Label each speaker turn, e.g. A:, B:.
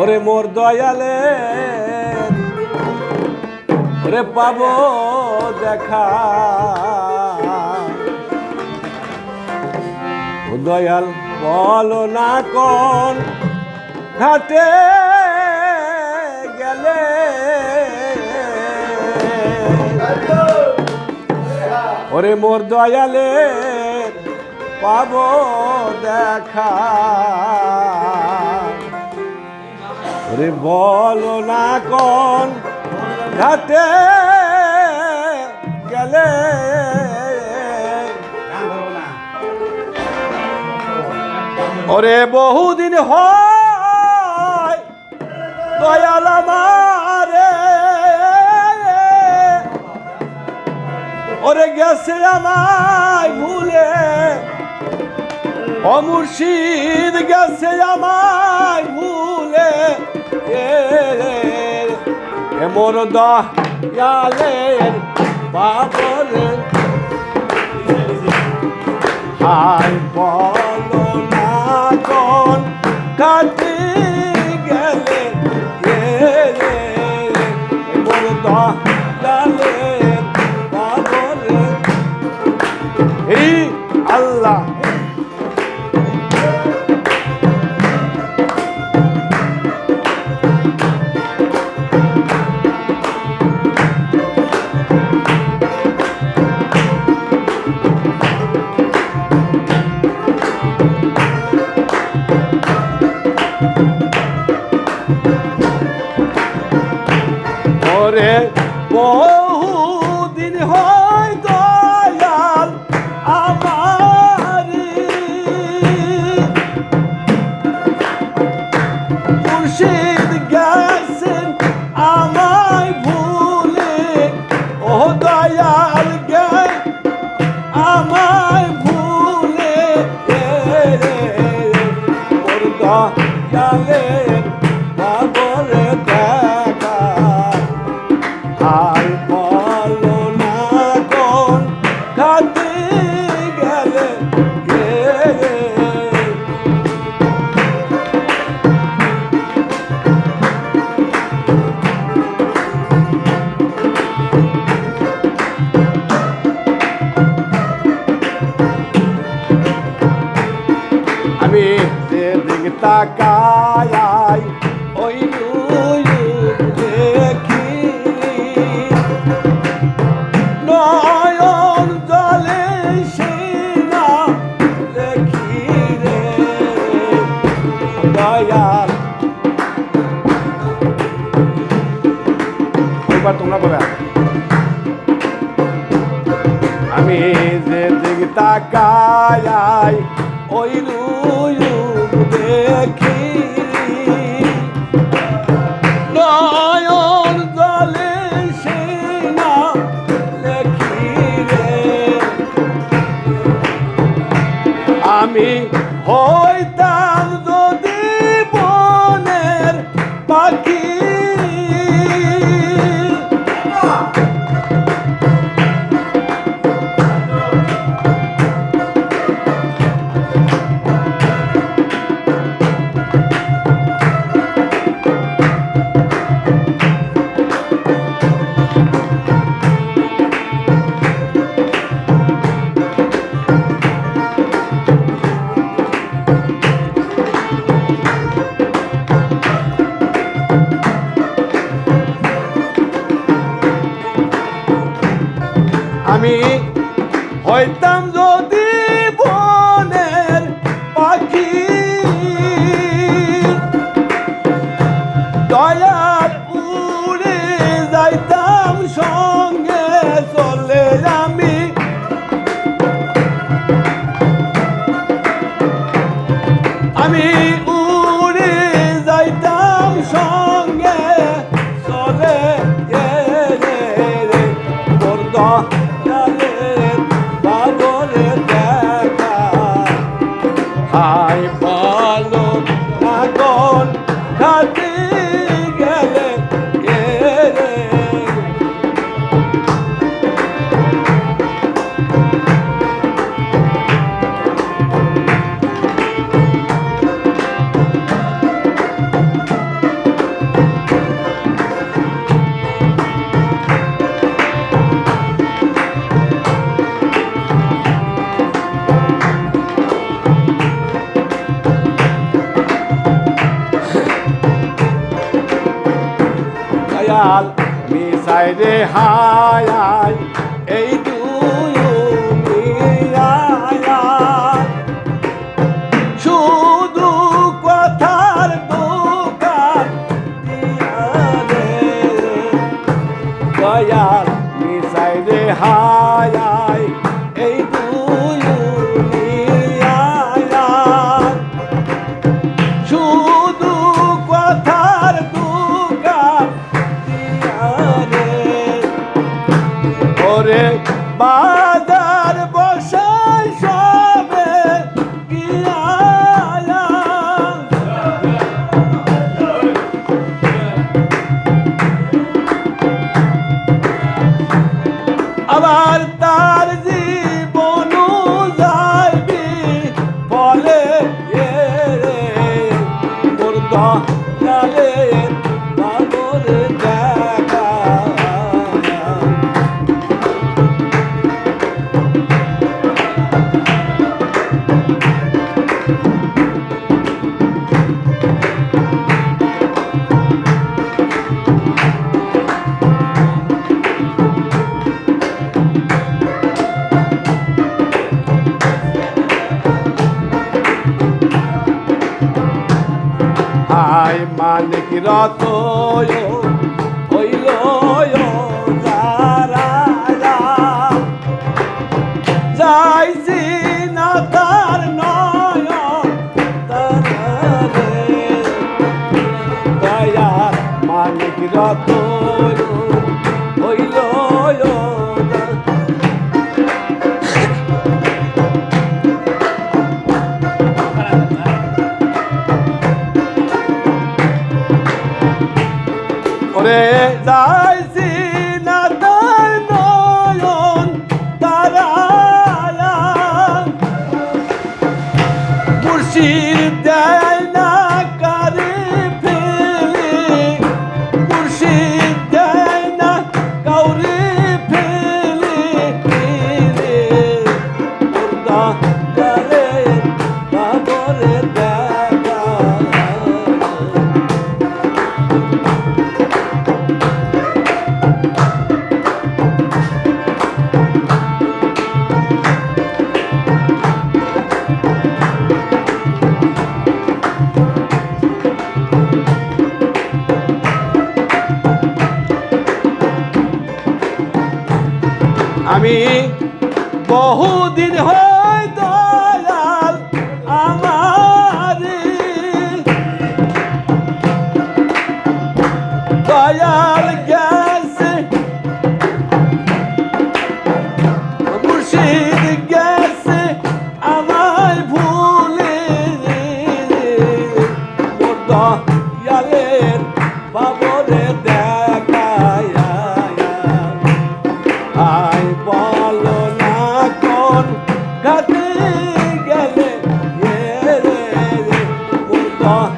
A: ওরে মোর দয়ালে ওরে পাবো দেখা। ও দয়াল বলো না কোন ঘাটে গেলে। ওরে মোর দয়ালে পাবো দেখা। ওরে বলো না কোন ঘাটে গেলে? ওরে বহুদিন হয় দয়াল আমারে। ওরে গেছে আমায় ভুলে অমুর্শিদ গেছে আমায় ভুলে এ এ মোর দয়ালের বাবরে হাই বলো না কোন কাটি গেলে এ রে মোর মোর দয়ালের বাবরে তাকাই ওই দেখি নয়ন জলে সিনা দেখি রে দয়াল। এবার তোমরা বলে আমি যে দিক তাকাই ওই রূপ দেখি নয়ন আমি উড়ে যাইতাম সঙ্গে চলে বাবরে দেখা। হাই বলো এখন মিশাই রে হায় এই শুধু কথার দোকান দয়াল মিশাই রে মালিক রত হইল যাইছি না তার নয় মালিক রত ওরে যাইছি। বহুদিন হয় 아.